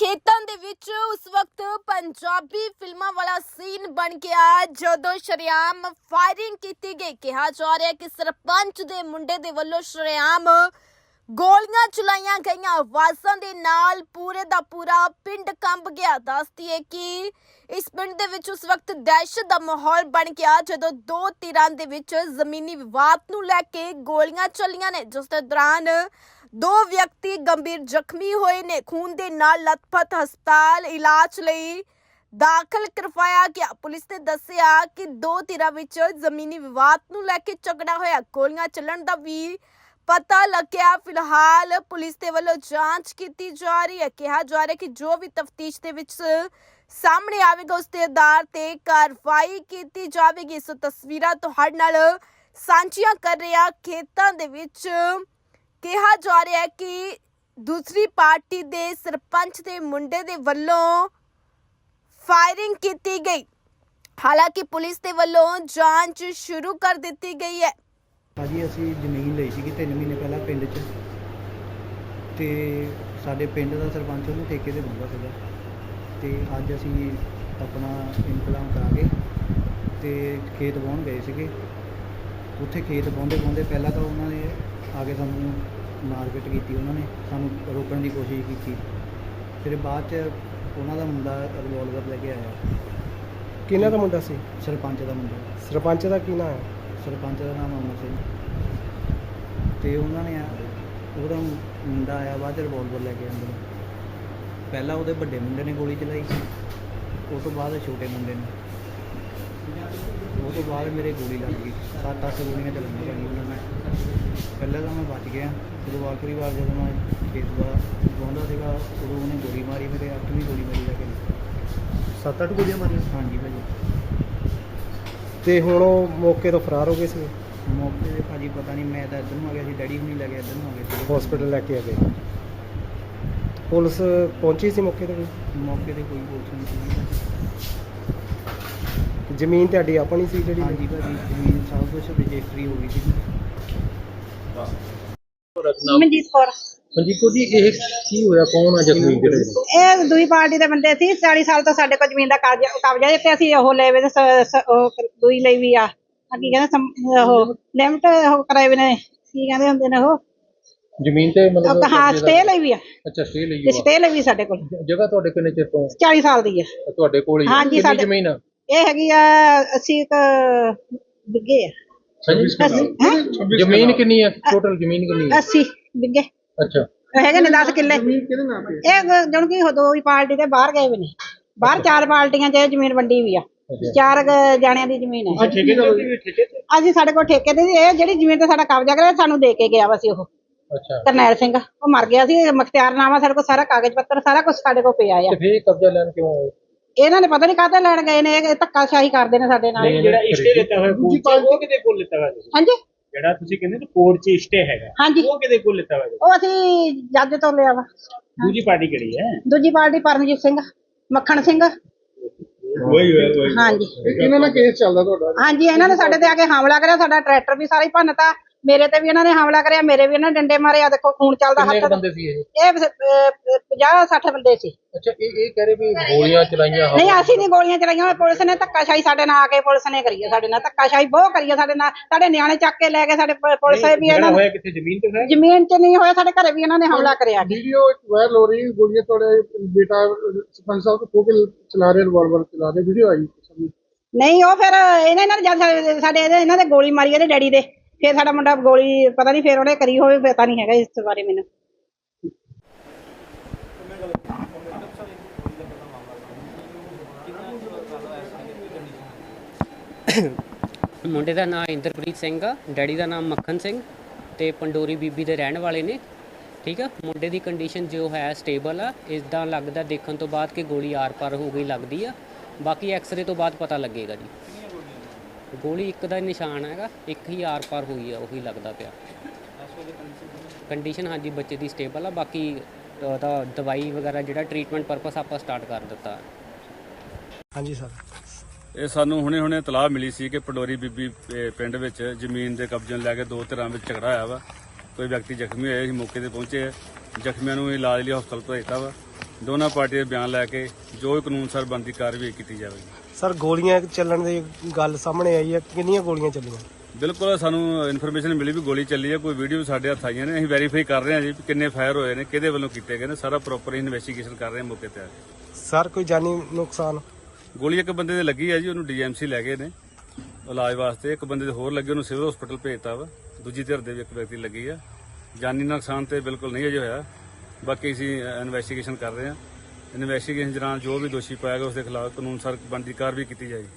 ਖੇਤਾਂ ਦੇ ਵਿੱਚ ਉਸ ਵਕਤ ਪੰਜਾਬੀ ਫਿਲਮਾਂ ਵਾਲਾ ਸੀਨ ਬਣ ਗਿਆ ਜਦੋਂ ਸ਼ਰੇਆਮ ਫਾਇਰਿੰਗ ਕੀਤੀ ਗਈ। ਕਿਹਾ ਜਾ ਰਿਹਾ ਕਿ ਸਰਪੰਚ ਦੇ ਮੁੰਡੇ ਦੇ ਵੱਲੋਂ ਸ਼ਰੇਆਮ ਗੋਲੀਆਂ ਚਲਾਈਆਂ ਗਈਆਂ। ਆਵਾਜ਼ਾਂ ਦੇ ਨਾਲ ਪੂਰੇ ਦਾ ਪੂਰਾ ਪਿੰਡ ਕੰਬ ਗਿਆ। ਦੱਸਦੀ ਹੈ ਕਿ ਇਸ ਪਿੰਡ ਦੇ ਵਿੱਚ ਉਸ ਵਕਤ ਦਹਿਸ਼ਤ ਦਾ ਮਾਹੌਲ ਬਣ ਗਿਆ ਜਦੋਂ ਦੋ ਧਿਰਾਂ ਦੇ ਵਿੱਚ ਜ਼ਮੀਨੀ ਵਿਵਾਦ ਨੂੰ ਲੈ ਕੇ ਗੋਲੀਆਂ ਚੱਲੀਆਂ ਨੇ। ਜਿਸ ਦੇ ਦੌਰਾਨ ਦੋ ਵਿਅਕਤੀ ਗੰਭੀਰ ਜ਼ਖਮੀ ਹੋਏ ਨੇ। ਖੂਨ ਦੇ ਨਾਲ ਲਥਪਥ ਹਸਪਤਾਲ ਇਲਾਜ ਲਈ ਦਾਖਲ ਕਰਵਾਇਆ ਗਿਆ। ਪੁਲਿਸ ਨੇ ਦੱਸਿਆ ਕਿ ਦੋ ਧਿਰਾਂ ਵਿੱਚ ਜ਼ਮੀਨੀ ਵਿਵਾਦ ਨੂੰ ਲੈ ਕੇ ਝਗੜਾ ਹੋਇਆ। ਗੋਲੀਆਂ ਚੱਲਣ ਦਾ ਵੀ ਪਤਾ ਲੱਗਿਆ। ਫਿਲਹਾਲ ਪੁਲਿਸ ਦੇ ਵੱਲੋਂ ਜਾਂਚ ਕੀਤੀ ਜਾ ਰਹੀ ਹੈ। ਕਿਹਾ ਜਾ ਰਿਹਾ ਕਿ ਜੋ ਵੀ ਤਫਤੀਸ਼ ਦੇ ਵਿੱਚ ਸਾਹਮਣੇ ਆਵੇਗਾ, ਉਸ ਦੇ ਆਧਾਰ ਤੇ ਕਾਰਵਾਈ ਕੀਤੀ ਜਾਵੇਗੀ। ਸੋ ਤਸਵੀਰਾਂ ਤੁਹਾਡੇ ਨਾਲ ਸਾਂਝੀਆਂ ਕਰ ਰਿਹਾ। ਖੇਤਾਂ ਦੇ ਵਿੱਚ ਕਿਹਾ ਜਾ ਰਿਹਾ ਹੈ ਕਿ ਦੂਸਰੀ ਪਾਰਟੀ ਦੇ ਸਰਪੰਚ ਦੇ ਮੁੰਡੇ ਦੇ ਵੱਲੋਂ ਫਾਇਰਿੰਗ ਕੀਤੀ ਗਈ। ਹਾਲਾਂਕਿ ਪੁਲਿਸ ਦੇ ਵੱਲੋਂ ਜਾਂਚ ਸ਼ੁਰੂ ਕਰ ਦਿੱਤੀ ਗਈ ਹੈ। ਭਾਜੀ, ਅਸੀਂ ਜ਼ਮੀਨ ਲਈ ਸੀਗੀ ਤਿੰਨ ਮਹੀਨੇ ਪਹਿਲਾਂ ਪਿੰਡ 'ਚ। ਤੇ ਸਾਡੇ ਪਿੰਡ ਦਾ ਸਰਪੰਚ ਉਹਨੂੰ ਠੇਕੇ ਤੇ ਦਿੰਦਾ ਸੀਗਾ। ਤੇ ਅੱਜ ਅਸੀਂ ਆਪਣਾ ਇੰਤਜ਼ਾਮ ਕਰਾ ਕੇ ਤੇ ਖੇਤ ਵਾਹੁਣ ਗਏ ਸੀਗੇ। ਉੱਥੇ ਖੇਤ ਵਾਹੁੰਦੇ ਵਾਹੁੰਦੇ ਪਹਿਲਾਂ ਤਾਂ ਉਹਨਾਂ ਨੇ ਆ ਕੇ ਸਾਨੂੰ ਮਾਰਕੀਟ ਕੀਤੀ ਉਹਨਾਂ ਨੇ ਸਾਨੂੰ ਰੋਕਣ ਦੀ ਕੋਸ਼ਿਸ਼ ਕੀਤੀ। ਫਿਰ ਬਾਅਦ 'ਚ ਉਹਨਾਂ ਦਾ ਮੁੰਡਾ ਰਿਵੋਲਵਰ ਲੈ ਕੇ ਆਇਆ। ਕਿਹਨਾਂ ਦਾ ਮੁੰਡਾ ਸੀ? ਸਰਪੰਚ ਦਾ ਮੁੰਡਾ। ਸਰਪੰਚ ਦਾ ਕੀ ਨਾਮ ਹੈ? ਸਰਪੰਚ ਦਾ ਨਾਮ ਅਮਰ ਸਿੰਘ। ਤੇ ਉਹਨਾਂ ਨੇ ਉਹਦਾ ਮੁੰਡਾ ਆਇਆ ਬਾਅਦ ਚ ਰਿਵੋਲਵਰ ਲੈ ਕੇ ਅੰਦਰ ਪਹਿਲਾਂ ਉਹਦੇ ਵੱਡੇ ਮੁੰਡੇ ਨੇ ਗੋਲੀ ਚਲਾਈ। ਸੀ ਉਸ ਤੋਂ ਬਾਅਦ ਛੋਟੇ ਮੁੰਡੇ ਨੇ। ਉਹ ਤੋਂ ਬਾਅਦ ਮੇਰੇ ਗੋਲੀ ਲੱਗ ਗਈ। ਸੱਤ ਅੱਠ ਗੋਲੀਆਂ ਚੱਲੀਆਂ ਨੇ ਪਹਿਲਾਂ ਤਾਂ ਮੈਂ ਬਚ ਗਿਆ। ਜਦੋਂ ਆਖਰੀ ਵਾਰ ਜਦੋਂ ਮੈਂ ਖੇਤ ਦਾ ਗਾਉਂਦਾ ਸੀਗਾ ਉਦੋਂ ਉਹਨੇ ਗੋਲੀ ਮਾਰੀ ਮੇਰੇ ਅੱਠਵੀਂ ਗੋਲੀ ਮਾਰੀ ਲੱਗੇ ਸੱਤ ਅੱਠ ਗੋਲੀਆਂ ਮਾਰੀਆਂ? ਹਾਂਜੀ ਭਾਜੀ। ਤੇ ਹੁਣ ਉਹ ਮੌਕੇ ਤੋਂ ਫਰਾਰ ਹੋ ਗਏ ਸੀ? ਮੌਕੇ ਤੇ ਭਾਜੀ ਪਤਾ ਨਹੀਂ ਮੈਂ ਤਾਂ ਇੱਧਰ ਨੂੰ ਆ ਗਿਆ ਸੀ ਡੈਡੀ ਹੁਣੀ ਲੈ ਗਿਆ ਇੱਧਰ ਨੂੰ ਆ ਗਏ ਸੀ। ਹਸਪੀਟਲ ਲੈ ਕੇ ਆ ਗਏ। ਪੁਲਿਸ ਪਹੁੰਚੀ ਸੀ ਮੌਕੇ ਤੇ? ਮੌਕੇ ਤੇ ਕੋਈ ਪੁਲਿਸ ਨਹੀਂ ਸੀ। ਜ਼ਮੀਨ ਤੁਹਾਡੀ ਆਪਣੀ ਸੀ ਜਿਹੜੀ? ਹਾਂਜੀ ਭਾਜੀ ਜ਼ਮੀਨ ਸਭ ਕੁਝ ਰਜਿਸਟਰੀ ਹੋ ਗਈ ਸੀ। ਮਨਜੀਤ ਕੌਰ। ਮਨਜੀਤ ਜੀ ਇਹ ਕੀ ਹੋਇਆ? ਕੌਣ ਆ ਜ਼ਖਮੀ ਜਿਹੜੇ ਇਹ ਦੂਈ ਪਾਰਟੀ ਦੇ ਬੰਦੇ ਸੀ। 40 ਸਾਲ ਤੋਂ ਸਾਡੇ ਕੋਲ ਜ਼ਮੀਨ ਦਾ ਕਬਜ਼ਾ ਕਬਜ਼ਾ ਤੇ ਅਸੀਂ ਉਹ ਲੈ ਵੇ ਦੂਈ ਲਈ ਵੀ ਆ। ਆ ਕੀ ਕਹਿੰਦੇ ਉਹ ਲਿਮਟ ਉਹ ਕਰਾਏ ਵੀ ਨੇ। ਕੀ ਕਹਿੰਦੇ ਹੁੰਦੇ ਨੇ ਉਹ? ਜ਼ਮੀਨ ਤੇ ਉਹ ਹਾਂ ਸਟੇ ਲਈ ਵੀ ਆ। ਅੱਛਾ ਸਟੇ ਲਈ ਤੇ ਸਟੇ ਲਈ ਵੀ ਸਾਡੇ ਕੋਲ। ਜਗ੍ਹਾ ਤੁਹਾਡੇ ਕਿੰਨੇ ਚਿਰ ਤੋਂ? 40 ਸਾਲ ਦੀ ਆ। ਤੁਹਾਡੇ ਕੋਲ ਹੀ ਆ। ਹਾਂਜੀ, ਕਿੰਨੀ ਸਾਡੇ- ਜ਼ਮੀਨ ਆ? ਇਹ ਹੈਗੀ ਆ ਅਸੀਂ ਇੱਕ ਬਿੱਗੇ ਆ। ਹੈਂ? ਜ਼ਮੀਨ ਕਿੰਨੀ ਆ? ਟੋਟਲ ਜ਼ਮੀਨ ਕਿੰਨੀ ਆ? 80 ਬਿੱਗੇ। ਅੱਛਾ। ਹੈਗੇ ਨੇ 10 ਕਿੱਲੇ। ਇਹ ਜਣ ਕੀ ਦੋ ਹੀ ਪਾਰਟੀ ਦੇ ਬਾਹਰ ਗਏ ਵੀ ਨੇ। ਬਾਹਰ ਚਾਰ ਪਾਰਟੀਆਂ 'ਚ ਇਹ ਜ਼ਮੀਨ ਵੰਡੀ ਵੀ ਆ। ਚਾਰ ਜਾਣਿਆਂ ਦੀ ਜ਼ਮੀਨ ਹੈ। ਠੇਕੇ ਤੇ ਅਸੀਂ ਸਾਡੇ ਕੋਲ ਠੇਕੇ ਤੇ ਇਹ ਜਿਹੜੀ ਜ਼ਮੀਨ ਤੇ ਸਾਡਾ ਕਬਜ਼ਾ ਕਰਿਆ ਸਾਨੂੰ ਦੇ ਕੇ ਗਿਆ ਵਾ ਸੀ ਉਹ। ਅੱਛਾ। ਕਰਨੈਲ ਸਿੰਘ। ਉਹ ਮਰ ਗਿਆ ਸੀ। ਮਖਤਿਆਰਨਾਮਾ ਸਾਡੇ ਕੋਲ ਸਾਰਾ ਕਾਗਜ਼ ਪੱਤਰ ਸਾਰਾ ਕੁਝ ਸਾਡੇ ਕੋਲ ਪਿਆ ਆ। ਤੇ ਫਿਰ ਕਬਜ਼ਾ ਲੈਣ ਕਿਉਂ ਆਏ? ਇਹਨਾਂ ਨੇ ਪਤਾ ਨਹੀਂ ਕਾਹਤੇ ਲੈਣ ਗਏ ਨੇ ਇਹ ਧੱਕਾਸ਼ਾਹੀ ਕਰਦੇ ਨੇ ਸਾਡੇ ਨਾਲ। ਜਿਹੜਾ ਇਸ਼ਟੇ ਦਿੱਤਾ ਹੋਇਆ ਕੋਰਟ ਚ ਉਹ ਕਿਹਦੇ ਕੋਲ ਲਿੱਤਾ ਹੋਇਆ ਤੁਸੀਂ? ਹਾਂਜੀ। ਜਿਹੜਾ ਤੁਸੀਂ ਕਹਿੰਦੇ ਨਾ ਕੋਰਟ ਚ ਇਸ਼ਟੇ ਹੈਗਾ। ਹਾਂਜੀ। ਉਹ ਕਿਹਦੇ ਕੋਲ ਲਿੱਤਾ ਹੋਇਆ ਉਹ ਅਸੀਂ ਜੱਜ ਤੋਂ ਲਿਆ ਵਾ। ਦੂਜੀ ਪਾਰਟੀ ਕਿਹੜੀ ਹੈ? ਦੂਜੀ ਪਾਰਟੀ ਪਰਮਜੀਤ ਸਿੰਘ ਮੱਖਣ ਸਿੰਘ। ਵਹੀ ਵਹੀ ਹਾਂਜੀ। ਇਹਨਾਂ ਨਾਲ ਕੇਸ ਚੱਲਦਾ ਤੁਹਾਡਾ? ਹਾਂਜੀ ਇਹਨਾਂ ਨੇ ਸਾਡੇ ਤੇ ਆ ਕੇ ਹਮਲਾ ਕਰਿਆ ਸਾਡਾ ਟਰੈਕਟਰ ਵੀ ਸਾਰਾ ਹੀ ਭੰਨਤਾ। ਮੇਰੇ ਤੇ ਵੀ ਇਹਨਾਂ ਨੇ ਹਮਲਾ ਕਰਿਆ ਮੇਰੇ ਵੀ ਇਹਨਾਂ ਨੇ ਡੰਡੇ ਮਾਰੇ। ਆ ਦੇਖੋ ਖੂਨ ਚੱਲਦਾ ਕਿੰਨੇ ਕੁ ਹੱਥ ਬੰਦੇ ਸੀ ਇਹ? ਇਹ 50 60 ਬੰਦੇ ਸੀ। ਅੱਛਾ ਇਹ ਇਹ ਕਹਿ ਰਹੇ ਵੀ ਗੋਲੀਆਂ ਚਲਾਈਆਂ ਨਹੀਂ ਅਸੀਂ ਨਹੀਂ ਗੋਲੀਆਂ ਚਲਾਈਆਂ ਪੁਲਿਸ ਨੇ ਧੱਕਾਸ਼ਾਹੀ ਸਾਡੇ ਨਾਲ ਆ ਕੇ ਪੁਲਿਸ ਨੇ ਕਰੀ ਹੈ ਸਾਡੇ ਨਾਲ ਧੱਕਾਸ਼ਾਹੀ ਬਹੁਤ ਕਰੀ ਹੈ ਸਾਡੇ ਨਾਲ ਸਾਡੇ ਨਿਆਣੇ ਚੱਕ ਕੇ ਲੈ ਗਏ ਸਾਡੇ ਪ- ਪੁਲਿਸ ਵੀ ਇਹਨਾਂ ਨੇ ਹੋਇਆ ਕਿੱਥੇ? ਜ਼ਮੀਨ ਤੇ ਹੋਇਆ? ਜ਼ਮੀਨ 'ਚ ਨਹੀਂ ਹੋਇਆ ਸਾਡੇ ਘਰੇ ਵੀ ਇਹਨਾਂ ਨੇ ਹਮਲਾ ਕਰਿਆ ਵੀਡੀਓ ਵਾਇਰਲ ਹੋ ਰਹੀ ਗੋਲੀਆਂ ਤੁਹਾਡੇ ਬੇਟਾ ਸਰਪੰਚ ਸਾਹਿਬ ਤੋਂ ਕੇ ਚਲਾ ਰਹੇ ਰਿਵਾਲਵਰ ਚਲਾ ਰਹੇ? ਵੀਡੀਓ ਆਈ। ਨਹੀਂ ਉਹ ਫਿਰ ਇਹਨਾਂ ਇਹਨਾਂ ਨੇ ਜਦ ਸਾਡੇ- ਸਾਡੇ ਇਹਦੇ ਇਹਨਾਂ ਦੇ ਗੋਲੀ ਮਾਰੀ ਇਹਦੇ ਡੈਡੀ ਦੇ। ਫਿਰ ਸਾਡਾ ਮੁੰਡਾ ਗੋਲੀ, ਪਤਾ ਨਹੀਂ ਫਿਰ ਉਹਨੇ ਕਰੀ ਹੋਵੇ, ਪਤਾ ਨਹੀਂ ਹੈਗਾ ਇਸ ਬਾਰੇ ਮੈਨੂੰ। ਮੁੰਡੇ ਦਾ ਨਾਮ ਇੰਦਰਪ੍ਰੀਤ ਸਿੰਘ ਆ, ਡੈਡੀ ਦਾ ਨਾਮ ਮੱਖਣ ਸਿੰਘ ਤੇ ਪੰਡੋਰੀ ਬੀਬੀ ਦੇ ਰਹਿਣ ਵਾਲੇ ਨੇ, ਠੀਕ ਆ? ਮੁੰਡੇ ਦੀ ਕੰਡੀਸ਼ਨ ਜੋ ਹੈ ਸਟੇਬਲ ਆ ਇਸਦਾ ਲੱਗਦਾ ਦੇਖਣ ਤੋਂ ਬਾਅਦ ਕਿ ਗੋਲੀ ਆਰ-ਪਾਰ ਹੋ ਗਈ ਲੱਗਦੀ ਆ। ਬਾਕੀ ਐਕਸ-ਰੇ ਤੋਂ ਬਾਅਦ ਪਤਾ ਲੱਗੇਗਾ ਜੀ। ਗੋਲੀ ਇੱਕ ਦਾ ਨਿਸ਼ਾਨ ਹੈਗਾ ਇੱਕ ਹੀ ਆਰ-ਪਾਰ ਹੋਈ ਆ ਉਹੀ ਲੱਗਦਾ ਪਿਆ। ਕੰਡੀਸ਼ਨ ਹਾਂਜੀ ਬੱਚੇ ਦੀ ਸਟੇਬਲ ਆ ਬਾਕੀ ਉਹਦਾ ਦਵਾਈ ਵਗੈਰਾ ਜਿਹੜਾ ਟ੍ਰੀਟਮੈਂਟ ਪਰਪਸ ਆਪਾਂ ਸਟਾਰਟ ਕਰ ਦਿੱਤਾ। ਹਾਂਜੀ ਸਰ। ਇਹ ਸਾਨੂੰ ਹੁਣੇ ਹੁਣੇ ਤਲਾਹ ਮਿਲੀ ਸੀ ਕਿ ਪੰਡੋਰੀ ਬੀਬੀ ਪਿੰਡ ਵਿੱਚ ਜ਼ਮੀਨ ਦੇ ਕਬਜ਼ੇ ਨੂੰ ਲੈ ਕੇ ਦੋ ਧਿਰਾਂ ਵਿੱਚ ਝਗੜਾ ਹੋਇਆ ਵਾ। ਕੋਈ ਵਿਅਕਤੀ ਜ਼ਖਮੀ ਹੋਇਆ ਸੀ ਮੌਕੇ ਤੇ ਪਹੁੰਚੇ ਜ਼ਖਮੀਆਂ ਨੂੰ ਇਲਾਜ ਲਈ ਹਸਪਤਾਲ ਭੇਜਤਾ ਵਾ। ਦੋਨਾਂ ਪਾਰਟੀਆਂ ਦੇ ਬਿਆਨ ਲੈ ਕੇ ਜੋ ਕਾਨੂੰਨ ਸਰ ਬਣਦੀ ਕਾਰਵਾਈ ਕੀਤੀ ਜਾਵੇਗੀ। ਸਰ ਗੋਲੀਆਂ ਚੱਲਣ ਦੀ ਗੱਲ ਸਾਹਮਣੇ ਆਈ ਹੈ। ਕਿੰਨੀਆਂ ਗੋਲੀਆਂ ਚੱਲੀਆਂ? ਬਿਲਕੁਲ ਸਾਨੂੰ ਇਨਫੋਰਮੇਸ਼ਨ ਮਿਲੀ ਵੀ ਗੋਲੀ ਚੱਲੀ ਹੈ। ਕੋਈ ਵੀਡੀਓ ਸਾਡੇ ਹੱਥ ਆਈਆਂ ਨੇ। ਅਸੀਂ ਵੈਰੀਫਾਈ ਕਰ ਰਹੇ ਹਾਂ ਜੀ ਵੀ ਕਿੰਨੇ ਫਾਇਰ ਹੋਏ ਨੇ ਕਿਹਦੇ ਵੱਲੋਂ ਕੀਤੇ ਗਏ ਨੇ। ਸਾਰਾ ਪ੍ਰੋਪਰ ਇਨਵੈਸਟੀਗੇਸ਼ਨ ਕਰ ਰਹੇ ਹਾਂ ਮੌਕੇ ਤੇ ਆ ਕੇ। ਸਰ ਕੋਈ ਜਾਨੀ ਨੁਕਸਾਨ? ਗੋਲੀ ਇੱਕ ਬੰਦੇ ਦੇ ਲੱਗੀ ਹੈ ਜੀ ਉਹਨੂੰ ਡੀਐਮਸੀ ਲੈ ਗਏ ਨੇ। ਇਲਾਜ ਵਾਸਤੇ ਇੱਕ ਬੰਦੇ ਦੇ ਹੋਰ ਲੱਗੇ ਉਹਨੂੰ ਸਿਵਲ ਹਸਪੀਟਲ ਭੇਜਤਾ ਵਾ। ਦੂਜੀ ਧਿਰ ਦੇ ਵੀ ਇੱਕ ਵਿਅਕਤੀ ਲੱਗੀ ਆ। ਜਾਨੀ ਨੁਕਸਾਨ ਤੇ ਬਿਲਕੁਲ ਨਹੀਂ ਅਜੇ ਹੋਇਆ। ਬਾਕੀ ਅਸੀਂ ਇਨਵੈਸਟੀਗੇਸ਼ਨ ਕਰ ਰਹੇ ਹਾਂ। ਇਨਵੈਸਟੀਗੇਸ਼ਨ ਦੌਰਾਨ ਜੋ ਵੀ ਦੋਸ਼ੀ ਪਾਇਆ ਗਿਆ ਉਸ ਦੇ ਖਿਲਾਫ ਕਾਨੂੰਨ ਸਰ ਬਣਦੀ ਕਾਰਵਾਈ ਕੀਤੀ ਜਾਏਗੀ।